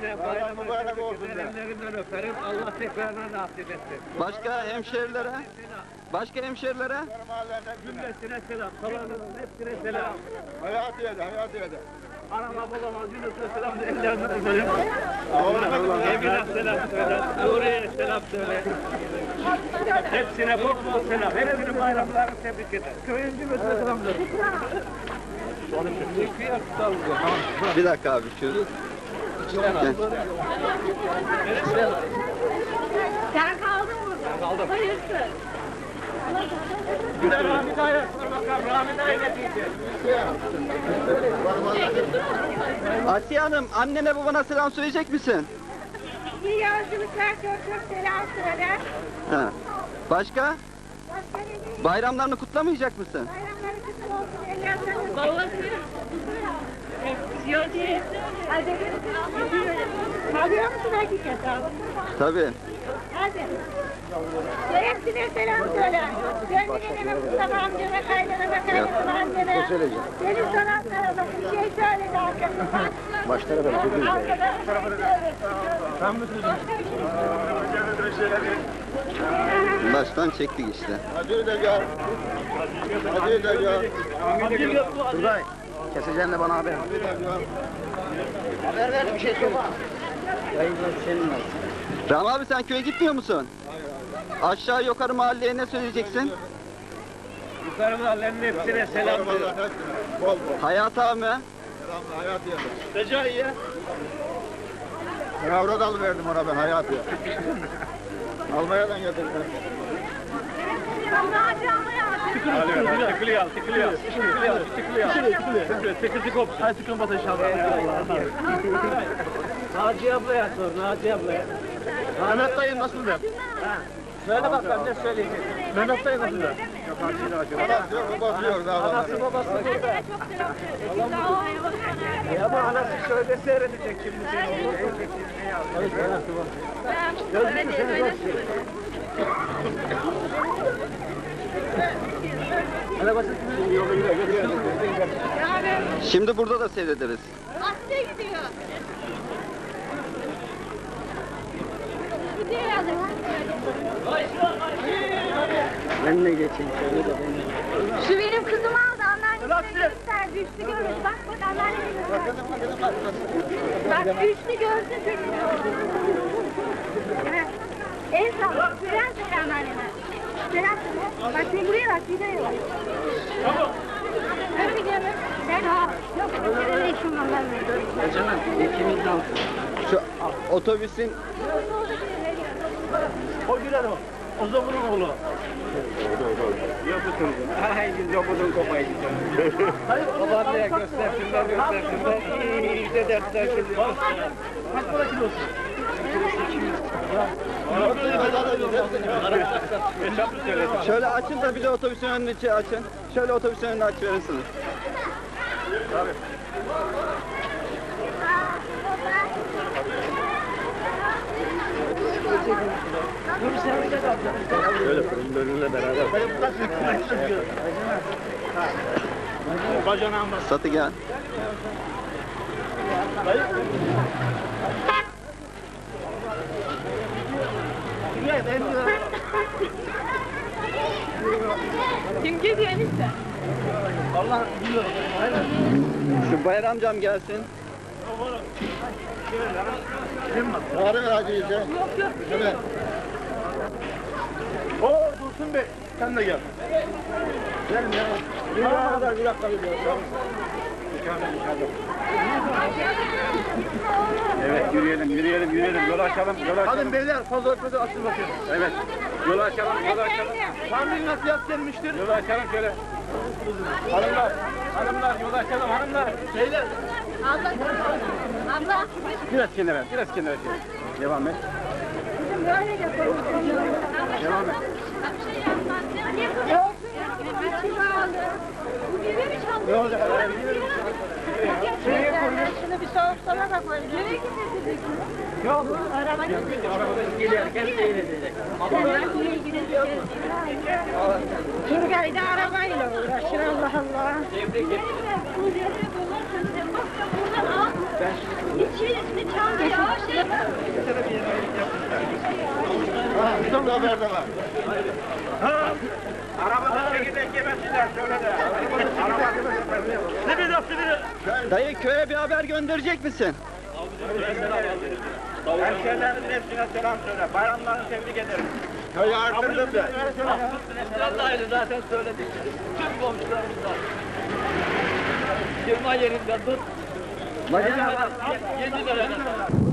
cümle bayramı mübarek olsun. Ellerinden öperim. Allah tekrarına nasip etsin. Başka hemşerilere? Başka hemşerilere? Cümlesine selam. Kalanların hepsine selam. Hayatiye'de, Hayatiye'de. Anama babama cümlesine selam. Ellerinden öperim. Evine selam söyle. Nuriye'ye selam söyle. Hepsine bol bol selam. Hepsinin bayramlarını tebrik eder. Köyün cümlesine selam söyle. Bir dakika abi şu. Gel. Sen kaldın mı? Ben kaldım. Hayırsın. De Rami Dayı bakalım. Rami Dayı ne diyecek? Asiye Hanım annene babana selam söyleyecek misin? İyi yolculuklar çok çok selam söyle. Ha. Başka? Bayramlarını kutlamayacak mısın? Bayramları kutlu olsun. Ellerinden Babası. Değil. Kalıyor musun hakikaten? Tabii. Hadi. Hepsine selam söyle. Gönlüne Mustafa amcana, kaynanana, kaynanana amcana. Senin son Ankara'da bir şey söyledi arkadaşlar. Başlara ver. Baştan çektik işte. Hadi de gel. Hadi de gel. Turgay, keseceğin de bana haber. Haber ver bir şey söyle. Ram abi sen köye gitmiyor musun? Aşağı yukarı mahalleye ne söyleyeceksin? Yukarı mahallenin hepsine selam bol. Hayat abi. Selamla Hayatiye'de. Recai'ye. Yavru dalı verdim ona ben Hayatiye. Almanya'dan getirdim. Tıkılıyor, tıkılıyor, tıkılıyor, tıkılıyor, tıkılıyor, tıkılıyor, tıkısı kopsun. Hadi tıkın batı inşallah. Naci ablaya sor, Naci ablaya. Mehmet dayı nasıl der? Söyle bakalım ne söyleyecek? Mehmet dayı nasıl der? Anası babası daha burada. Çok selam söyle. Şöyle seyredecek şimdi seni. Gözünü Şimdi burada da seyrederiz. Asya gidiyor. Gidiyor yazık. Ben de geçeyim şöyle de Şu benim kızım aldı anneannesine gösterdi. Üstü görür. Bak bak anneannesine. Bak üstü. Evet. En sağ. Selam söyle anneanneme. Selam söyle. Bak sen buraya bak. Videoya bak. Tamam. Ben gidiyorum. Ben ha. Yok. Senin ne işin var ben Canım ikimiz alsın. Şu otobüsün O güler o. O zamanın oğlu. Yapısın. Haydi zobudun kopaydı. Baban diye göstersinler göstersinler. İyi de dersler şimdi. Kaç para kilosu? Şöyle açın da bir de otobüsün önünü açın. Şöyle otobüsün önünü açıverirsiniz. Bacanağım bak. Satı gel. Kim geliyor enişte? Şu bayram amcam gelsin. Çağırın Hacı'yı sen. Yok yok. Evet. Oo Dursun Bey sen de gel. Gel ya. Bir kadar bir dakika bir dakika. Evet yürüyelim yürüyelim yürüyelim yol açalım yol açalım. Hadi beyler fazla ötmeden açın bakayım. Evet. Yol açalım yol açalım. Tahmin nasıl gelmiştir? Yol açalım şöyle. Hanımlar, hanımlar yol açalım hanımlar. Beyler. Abla. Abla. Biraz kenara, biraz kenara. Devam et. Devam et. Biri mi çaldı? Ne olacak? Sola da koy. Nereye gideceksin? Yok. Araba gidecek. Arabada gelirken seyredecek. Da arabayla uğraşır Allah Allah. Tebrik et. İçerisinde çal ya. Haberde var. Arabanın çekirdek yemesinler söyle de. Araba Dayı köye bir haber gönderecek misin? Hemşehrilerin hepsine selam söyle. Bayramlarını tebrik ederim. Köyü artırdım da. Vallahi zaten söyledik. Tüm komşularımızdan. Firma yerinde dur. Yedi lira.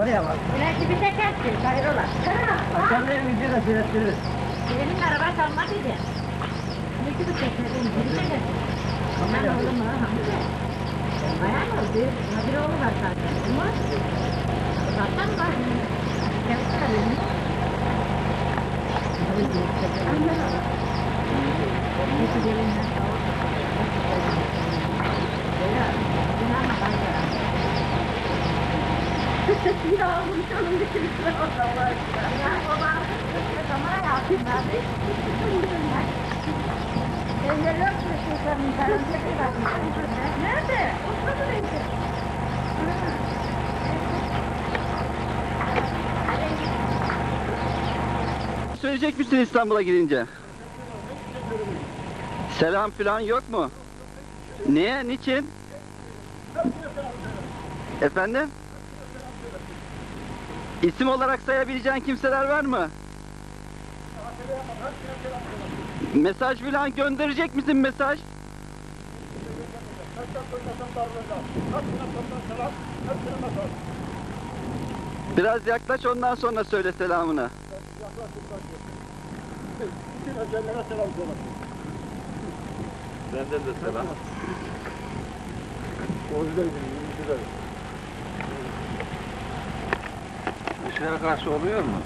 Belki bir de kessin, hayrola. Akşamleyin video da seyrettiririz. Benim araba çalmak idi. Ne gibi çekmedin, geri de Ondan oğlum ha, Hamdi. Bayağı mı? Bir Nadir oğlu var zaten. Ama zaten var. Kendisi de benim. Neyse gelinler sağ ol. Böyle, inanma ben de. Ya bunu çalın bitirmişler o var. Ya baba, kamera yaptım abi. Evleri yok mu sultanın karanlıkı var. Nerede? Oturdu neyse. Söyleyecek misin İstanbul'a gidince? Selam falan yok mu? Niye? Niçin? Efendim? İsim olarak sayabileceğin kimseler var mı? Mesaj falan gönderecek misin mesaj? Biraz yaklaş ondan sonra söyle selamını. Benden de selam. Dışarı karşı oluyor mu?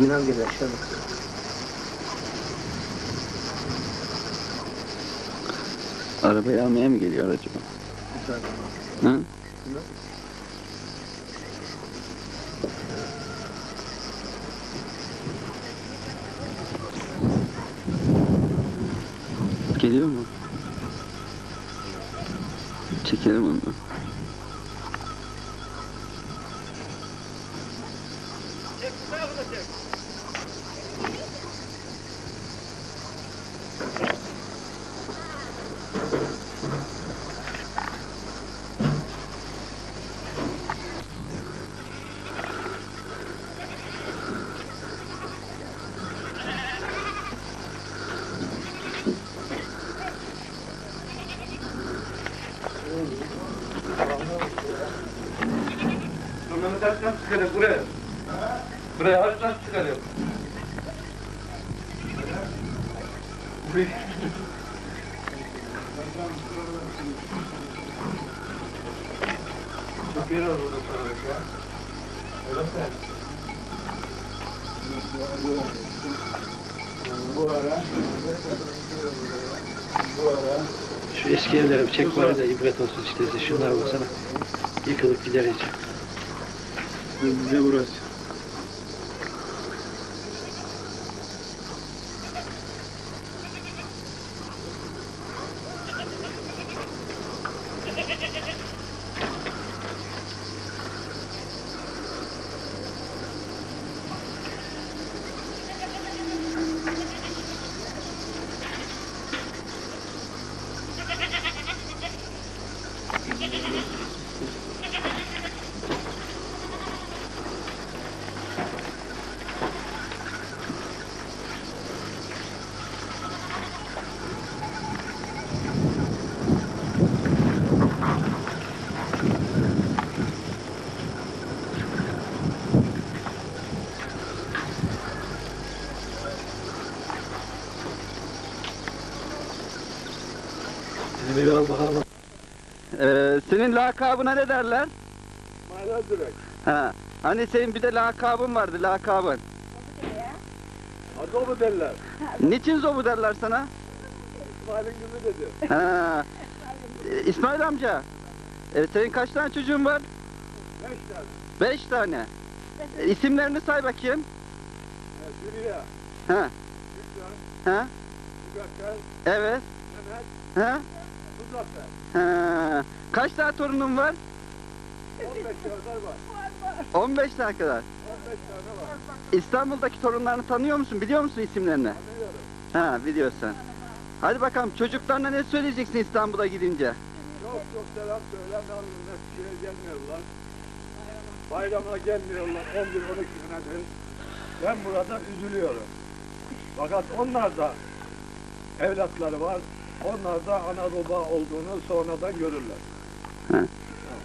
Yunan gibi aşağı bak. Arabayı almaya mı geliyor acaba? Hı? Geliyor ağaçtan çıkarıyor buraya. Buraya ağaçtan çıkarıyor. Buraya. Çok yer oldu burada ya. Öyle mi? Bu ara bu ara Şu eski evlere bir çek var da ibret olsun işte. Şunlara baksana. Yıkılıp gider. Ne Ee, senin lakabına ne derler? Maylar direk. Ha. Hani senin bir de lakabın vardı lakabın. Adobu derler. Niçin zobu derler sana? İsmail'in gibi dedi. Ha. Ee, İsmail amca. e, senin kaç tane çocuğun var? Beş tane. Beş tane. E, isimlerini say bakayım. Sürüya, Ha. Ha. Evet. Mehmet, Ha. Ha. Kaç tane torunun var? 15 kadar var. 15 tane kadar. 15 tane var. İstanbul'daki torunlarını tanıyor musun? Biliyor musun isimlerini? Tanıyorum. Ha biliyorsun. Hadi bakalım çocuklarına ne söyleyeceksin İstanbul'a gidince? Çok çok selam söyle. Yalnız Eskişehir'e gelmiyorlar. Bayramına gelmiyorlar. 11-12 günedir. Ben burada üzülüyorum. Fakat onlar da evlatları var. Onlar da ana baba olduğunu sonradan görürler. He.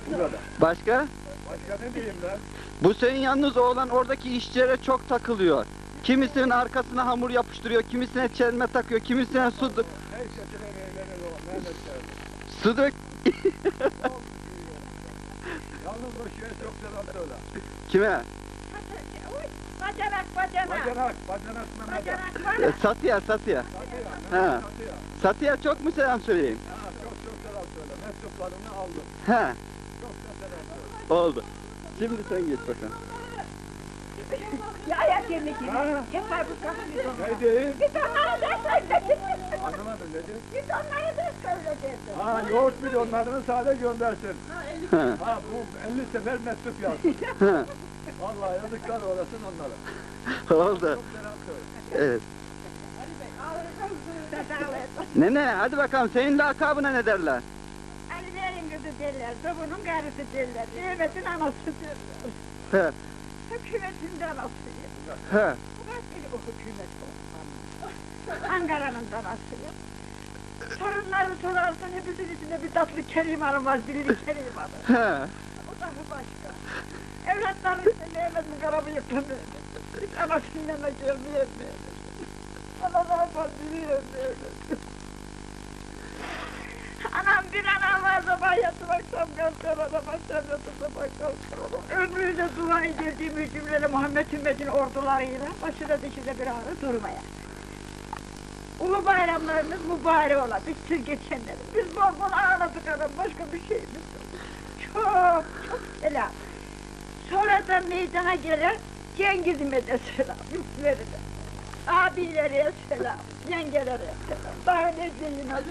Bu kadar. Başka? Başka ne diyeyim ben? Bu senin yalnız oğlan oradaki işçilere çok takılıyor. Kimisinin arkasına hamur yapıştırıyor, kimisine çelme takıyor, kimisine su, Her şekilde. Mehmet su dök. Yalnız o şeye çok selam söyle. Kime? Bacanak bacanak. Bacanak, bacanak. Bacanak var ya. Satıya, Satıya. Satıya, Ha. Satıya. Çok mu selam söyleyeyim? Ha, çok çok selam söyle. Mektuplarını aldım. He, Çok da selam söyle. oldu. Şimdi sen geç bakalım. Ya ayak yerine gir. Ha. Yapar bu bir onlara. Neydi? Git onlara da söyle. Anlamadım dedi. Git onlara da söyle dedi. Ha yoğurt milyonlarını sade göndersin. He, Ha bu 50 sefer mektup yazdım. He. Vallahi yazıklar olasın onlara. oldu. Evet. Nene hadi bakalım senin lakabına ne derler? Alilerin kızı derler. Sobunun karısı derler. Hükümetin anası derler. He, Hükümetin de anasıyım. he. Ben beni o hükümet. Ankara'nın danasıyım. Torunları sorarsan hepsinin içinde bir tatlı kerim hanım var, dilli kerim hanım. He. O da başka. Karabıyıklı böyle. Hiç anasının yanına gelmeyen böyle. Ana ne yapar biliyor böyle. Anam bir anam var sabah yatıp akşam kalkar anam akşam yatıp sabah kalkar. Ömrüyle dua edildiğim hükümleri Muhammed ümmetin ordularıyla başına dişine bir ağrı durmaya. Ulu bayramlarımız mübarek ola, bitsin geçenleri. Biz bol bol ağladık anam, başka bir şeyimiz yok. Çok, çok selam. Sonradan meydana gelen Cengiz'ime de selam, de. Abilere selam, yengelere selam. Daha ne diyeyim hadi.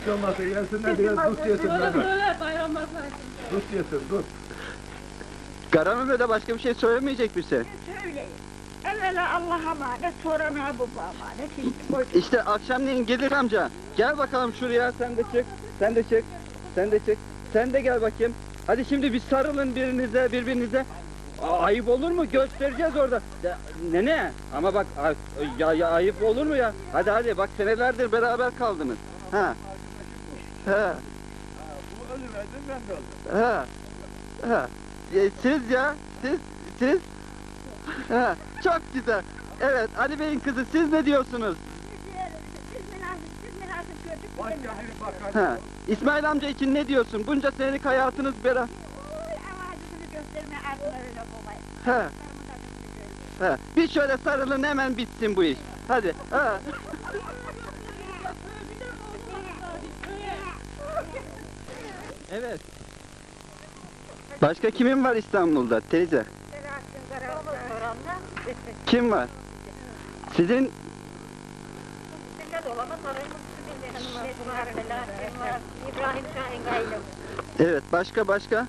Hiç olmazsa gelsinler biraz tut yesin Mehmet. Tut yesin tut. Karamüme başka bir şey söylemeyecek misin? Söyleyin. Evvela Allah'a emanet, sonra Mahbub'a emanet. İşte koy. İşte akşamleyin gelir amca. Gel bakalım şuraya sen de çık. Sen de çık. Sen de çık. Sen de gel bakayım. Hadi şimdi bir sarılın birinize birbirinize. Ayıp olur mu? Göstereceğiz orada. Ya, nene ama bak ya, ya ayıp olur mu ya? Hadi hadi bak senelerdir beraber kaldınız. Ha. Ha. Bu ölüverdim ben de. Ha. Ha. e, siz ya, siz, siz. Ha, çok güzel. Evet, Ali Bey'in kızı siz ne diyorsunuz? Siz münasip, siz münasip gördük. Ha, İsmail amca için ne diyorsun? Bunca senelik hayatınız beraber. Gösterme koymayın. Ha, ha. Bir şöyle sarılın hemen bitsin bu iş. Hadi. Ha. Evet. Başka kimin var İstanbul'da teyze? Kim var? Sizin Evet başka başka?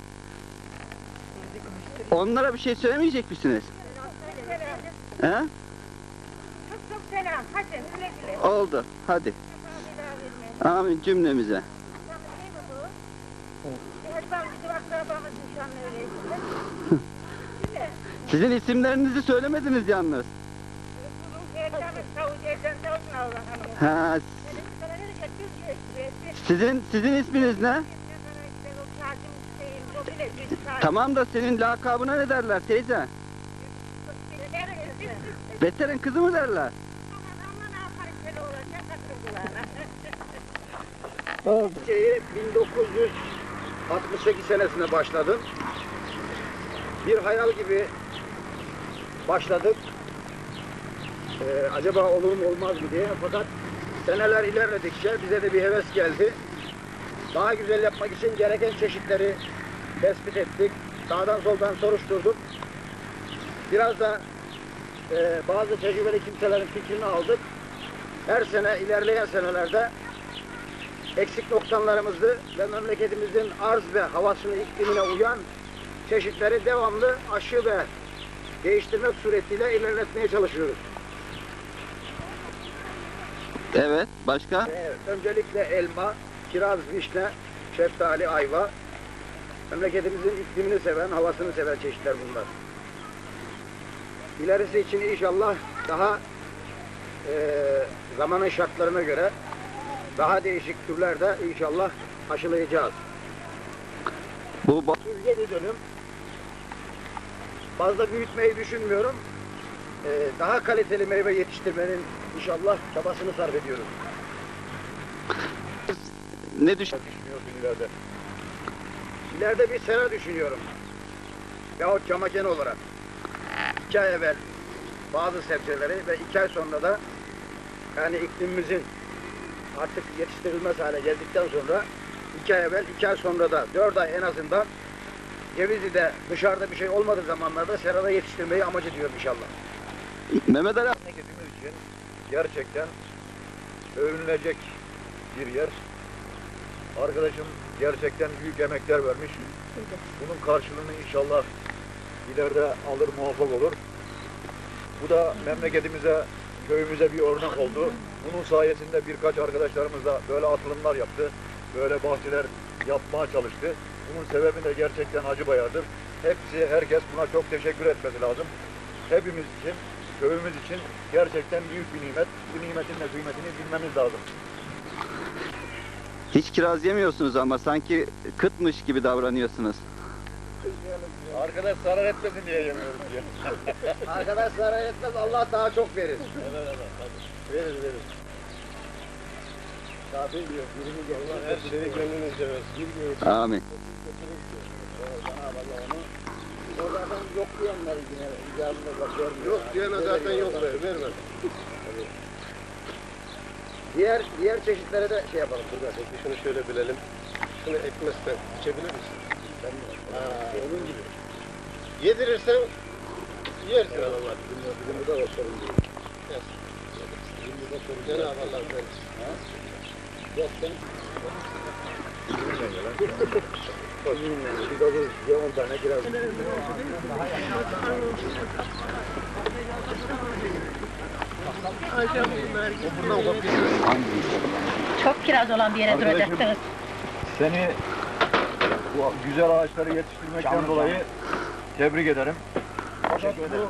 Onlara bir şey söylemeyecek misiniz? He? Çok çok selam. Hadi güle güle. Oldu. Hadi. Amin cümlemize. Sizin isimlerinizi söylemediniz yalnız. Ha, Sana ne diyecek? Türkiye Cumhuriyeti. Sizin sizin isminiz ne? Tamam da senin lakabına ne derler teyze? Beter'in kızı mı derler? Şeyi 1968 senesinde başladım. Bir hayal gibi başladık. Ee, acaba olur mu olmaz mı diye. Fakat seneler ilerledikçe bize de bir heves geldi. Daha güzel yapmak için gereken çeşitleri tespit ettik. Sağdan soldan soruşturduk. Biraz da e, bazı tecrübeli kimselerin fikrini aldık. Her sene ilerleyen senelerde eksik noksanlarımızı ve memleketimizin arz ve havasını iklimine uyan çeşitleri devamlı aşı ve değiştirmek suretiyle ilerletmeye çalışıyoruz. Evet. Başka? Evet, öncelikle elma, kiraz, vişne, şeftali, ayva. Memleketimizin iklimini seven, havasını seven çeşitler bunlar. İlerisi için inşallah daha eee, zamanın şartlarına göre daha değişik türlerde inşallah aşılayacağız. Bu ba- 37 dönüm. Fazla büyütmeyi düşünmüyorum. Eee, daha kaliteli meyve yetiştirmenin inşallah çabasını sarf ediyoruz. ne düşün? düşünüyorsun ileride? İleride bir sera düşünüyorum. Yahut camaken olarak. İki ay evvel bazı sebzeleri ve iki ay sonra da yani iklimimizin artık yetiştirilmez hale geldikten sonra iki ay evvel, iki ay sonra da dört ay en azından Cevizli'de dışarıda bir şey olmadığı zamanlarda serada yetiştirmeyi amacı ediyorum inşallah. Mehmet Ali Memleketimiz için gerçekten övünülecek bir yer. Arkadaşım gerçekten büyük emekler vermiş. Bunun karşılığını inşallah ileride alır muvaffak olur. Bu da memleketimize, köyümüze bir örnek oldu. Bunun sayesinde birkaç arkadaşlarımız da böyle atılımlar yaptı. Böyle bahçeler yapmaya çalıştı. Bunun sebebi de gerçekten Hacı Bayar'dır. Hepsi, herkes buna çok teşekkür etmesi lazım. Hepimiz için, köyümüz için gerçekten büyük bir nimet. Bu nimetin de kıymetini bilmemiz lazım. hiç kiraz yemiyorsunuz ama sanki kıtmış gibi davranıyorsunuz. Arkadaş zarar etmesin diye yemiyorum diye. Arkadaş zarar etmez, Allah daha çok verir. Verir verir. Tabii diyor, birini Allah Her şeyi gönlünüzce versin. Amin. O zaten yok diyenler yine icabında bak vermiyor. Yok diyene zaten yok ver, vermez. Diğer diğer çeşitlere de şey yapalım. Burada peki şunu şöyle bilelim. Şunu ekmezsen içebilir misin? Ha, onun gibi. Yedirirsen yersin. Allah Bizim bu da o sorun değil. Cenab-ı Allah verir. Yok sen. Çok kiraz olan bir yere duracaktınız. Seni bu güzel ağaçları yetiştirmekten dolayı tebrik ederim. Teşekkür ederim.